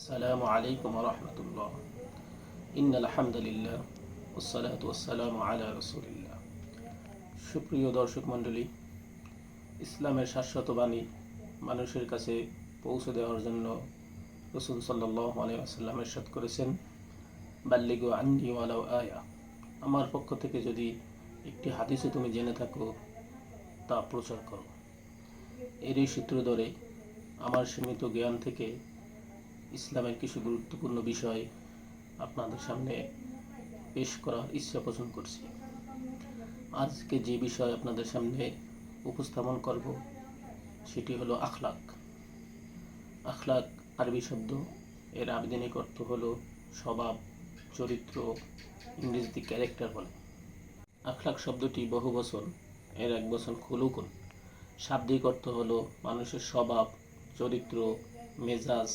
السلام عليكم ورحمة الله إن الحمد لله والصلاة والسلام على رسول الله সুপ্রিয় দর্শক মণ্ডলী ইসলামের শাশ্বত বাণী মানুষের কাছে পৌঁছে দেওয়ার জন্য রসুল সাল্লাহ আলাইসাল্লাম এরশাদ করেছেন বাল্লিগো আন্নি ওয়ালাও আয়া আমার পক্ষ থেকে যদি একটি হাদিসে তুমি জেনে থাকো তা প্রচার করো এরই সূত্র ধরে আমার সীমিত জ্ঞান থেকে ইসলামের কিছু গুরুত্বপূর্ণ বিষয় আপনাদের সামনে পেশ করার ইচ্ছা পোষণ করছি। আজকে যে বিষয় আপনাদের সামনে উপস্থাপন করব, সেটি হলো আখলাক। আখলাক আরবি শব্দ, এর আবেদনিক অর্থ হলো স্বভাব, চরিত্র, ইংরেজিতে ক্যারেক্টার বলে। আখলাক শব্দটি বহু বচন, এর এক বছর খুলুকুন শাব্দিক অর্থ হলো মানুষের স্বভাব, চরিত্র, মেজাজ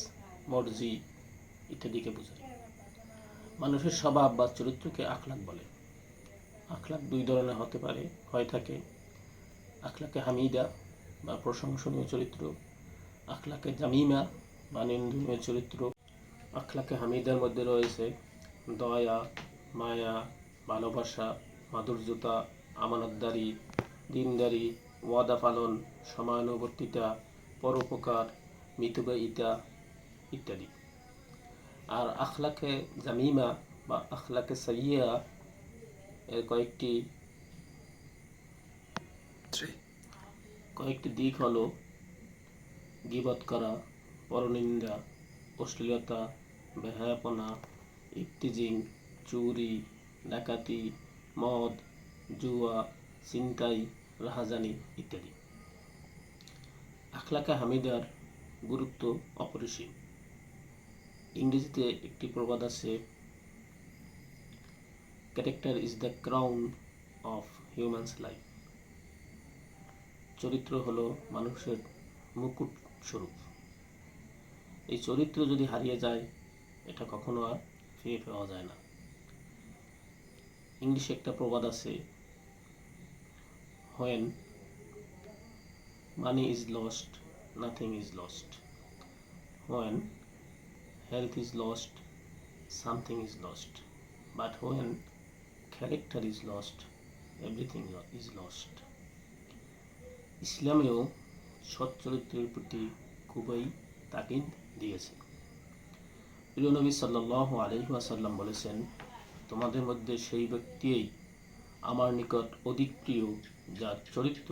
মর্জি ইত্যাদিকে বোঝায় মানুষের স্বভাব বা চরিত্রকে আখলাক বলে। আখলাক দুই ধরনের হতে পারে, হয়ে থাকে আখলাকে হামিদা বা প্রশংসনীয় চরিত্র, আখলাকে জামিমা বা নিন্দনীয় চরিত্র, আখলাকে হামিদার মধ্যে রয়েছে দয়া, মায়া, ভালোবাসা, মাধুর্যতা, আমানতদারি, দিনদারি, ওয়াদা পালন সময়ানুবর্তিতা পরোপকার মিতব্যয়িতা ইত্যাদি। আর আখলাকে জামিমা বা আখলাকে সাইয়া এর কয়েকটি কয়েকটি দিক হলো গিবত করা পরনিন্দা অশ্লীলতা বেহায়াপনা ইফতিজিং চুরি ডাকাতি মদ জুয়া চিন্তাই রাহাজানি ইত্যাদি। আখলাকা হামিদার গুরুত্ব অপরিসীম। ইংরেজিতে একটি প্রবাদ আছে character is the crown of humans life চরিত্র হলো মানুষের মুকুট স্বরূপ। এই চরিত্র যদি হারিয়ে যায়, এটা কখনো আর ফিরে পাওয়া যায় না। ইংলিশে একটা প্রবাদ আছে when money is lost nothing is lost when health is lost, something is lost. But when character is lost, everything is lost. ইসলামেও সৎ চরিত্রের প্রতি খুবই তাকিদ দিয়েছে প্রিয় নবী সাল্লাহ আলহিহাসাল্লাম বলেছেন তোমাদের মধ্যে সেই ব্যক্তিই আমার নিকট অধিক প্রিয় যার চরিত্র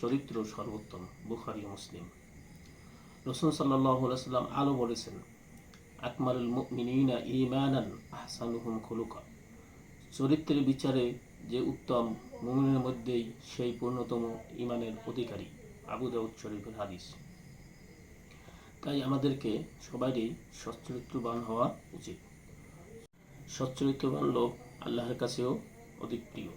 চরিত্র সর্বোত্তম বুখারি মুসলিম রসুল সাল্লাহ সাল্লাম আলো বলেছেন আকমালুল মুমিনিনা ঈমানান আহসানুহুম খুলুকা। চরিত্রের বিচারে যে উত্তম, মুমিনের মধ্যেই সেই পূর্ণতম ইমানের অধিকারী আবু দাউদ শরীফের হাদিস। তাই আমাদেরকে সবারই সচ্চরিত্রবান হওয়া উচিত। সচ্চরিত্রবান লোক আল্লাহর কাছেও অধিক প্রিয়।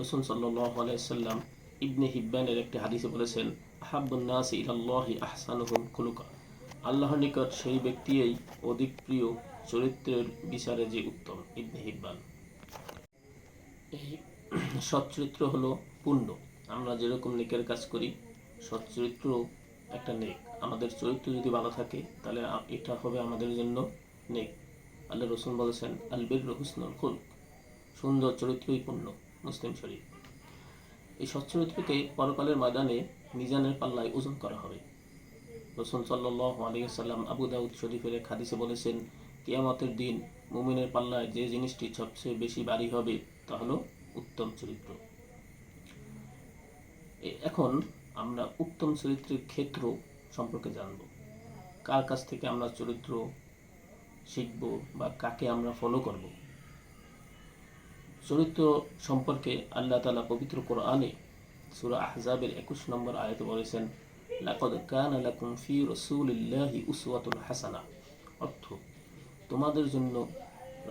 রসুল সাল্লাহ আলাইসাল্লাম ইবনে হিব্বানের একটি হাদিসে বলেছেন আহাবুন্নাস ইলাল্লাহি আহসানুহুম খুলুকা। আল্লাহর নিকট সেই ব্যক্তিই অধিক প্রিয় চরিত্রের বিচারে যে উত্তম, ইবনে হিব্বান। এই সচ্চরিত্র হলো পুণ্য। আমরা যেরকম নেকের কাজ করি, সচ্চরিত্র একটা নেক। আমাদের চরিত্র যদি ভালো থাকে, তাহলে এটা হবে আমাদের জন্য নেক। আল্লাহ রসুন বলেছেন আলবির হুসনুল খুল সুন্দর চরিত্রই পুণ্য, মুসলিম শরীফ। এই সচ্চরিত্রকে পরকালের ময়দানে মিজানের পাল্লায় ওজন করা হবে। রসুল সাল্লাহ আলিয়াল্লাম আবু দাউদ শরীফের এক হাদিসে বলেছেন, কিয়ামতের দিন মুমিনের পাল্লায় যে জিনিসটি সবচেয়ে বেশি বাড়ি হবে, তা হলো উত্তম চরিত্র। এখন আমরা উত্তম চরিত্রের ক্ষেত্র সম্পর্কে জানব। কার কাছ থেকে আমরা চরিত্র শিখব বা কাকে আমরা ফলো করব? চরিত্র সম্পর্কে আল্লাহ তালা পবিত্র কোরআনে সুরা আহজাবের একুশ নম্বর আয়তে বলেছেন লাকদ কানা লাকুম ফি হাসানা অর্থ, তোমাদের জন্য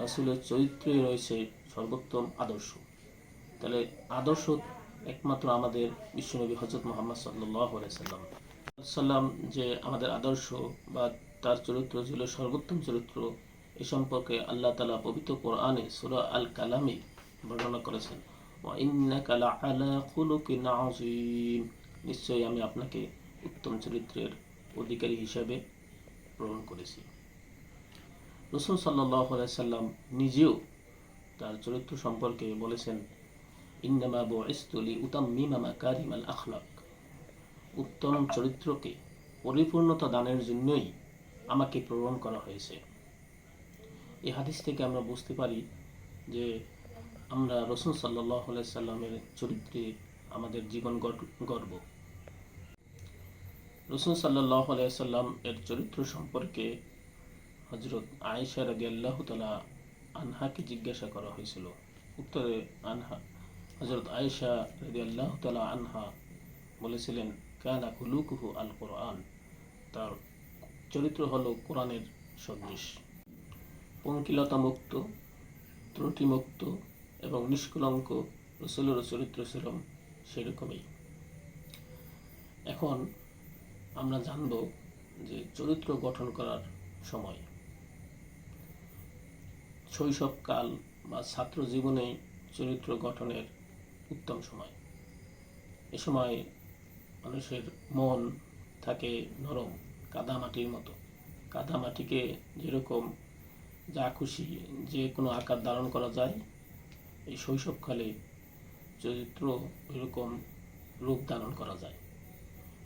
রাসুলের চরিত্রে রয়েছে সর্বোত্তম আদর্শ। তাহলে আদর্শ একমাত্র আমাদের বিশ্বনবী হজরত মোহাম্মদ সাল্লাহ সাল্লাম। সাল্লাম যে আমাদের আদর্শ বা তার চরিত্র ছিল সর্বোত্তম চরিত্র, এ সম্পর্কে আল্লাহ তালা পবিত্র কোরআনে সুরা আল কালামে বর্ণনা করেছেন নিশ্চয়ই আমি আপনাকে উত্তম চরিত্রের অধিকারী হিসাবে প্রেরণ করেছি। রসুল সাল্লাহ সাল্লাম নিজেও তার চরিত্র সম্পর্কে বলেছেন, ইন্নামা বয়স্তুলি উতাম মিমামা কারিমাল আখলাক। উত্তম চরিত্রকে পরিপূর্ণতা দানের জন্যই আমাকে প্রেরণ করা হয়েছে। এই হাদিস থেকে আমরা বুঝতে পারি যে আমরা রসুল সাল্লাহ সাল্লামের চরিত্রে আমাদের জীবন গর্ব। রসুল সাল্লাহ সাল্লাম এর চরিত্র সম্পর্কে হজরত আয়েশা রাজি আল্লাহ তালা আনহাকে জিজ্ঞাসা করা হয়েছিল। উত্তরে আনহা হজরত আয়েশা রাজি আল্লাহ তালা আনহা বলেছিলেন, কানা কুলুকুহু আল কোরআন তার চরিত্র হলো কোরআনের সদৃশ পঙ্কিলতা মুক্ত ত্রুটিমুক্ত এবং নিষ্কলঙ্ক রসুলের চরিত্র ছিল সেরকমই। এখন আমরা জানব যে চরিত্র গঠন করার সময় শৈশবকাল বা ছাত্র জীবনেই চরিত্র গঠনের উত্তম সময়। এ সময় মানুষের মন থাকে নরম, কাদামাটির মতো। কাদামাটিকে যেরকম যা খুশি যে কোনো আকার ধারণ করা যায়, এই শৈশবকালে চরিত্র এরকম রূপ ধারণ করা যায়।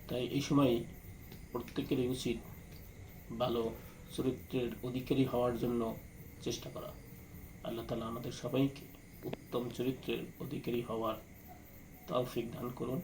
তাই এই সময় প্রত্যেকেরই উচিত ভালো চরিত্রের অধিকারী হওয়ার জন্য চেষ্টা করা। আল্লাহ তালা আমাদের সবাইকে উত্তম চরিত্রের অধিকারী হওয়ার তৌফিক দান করুন।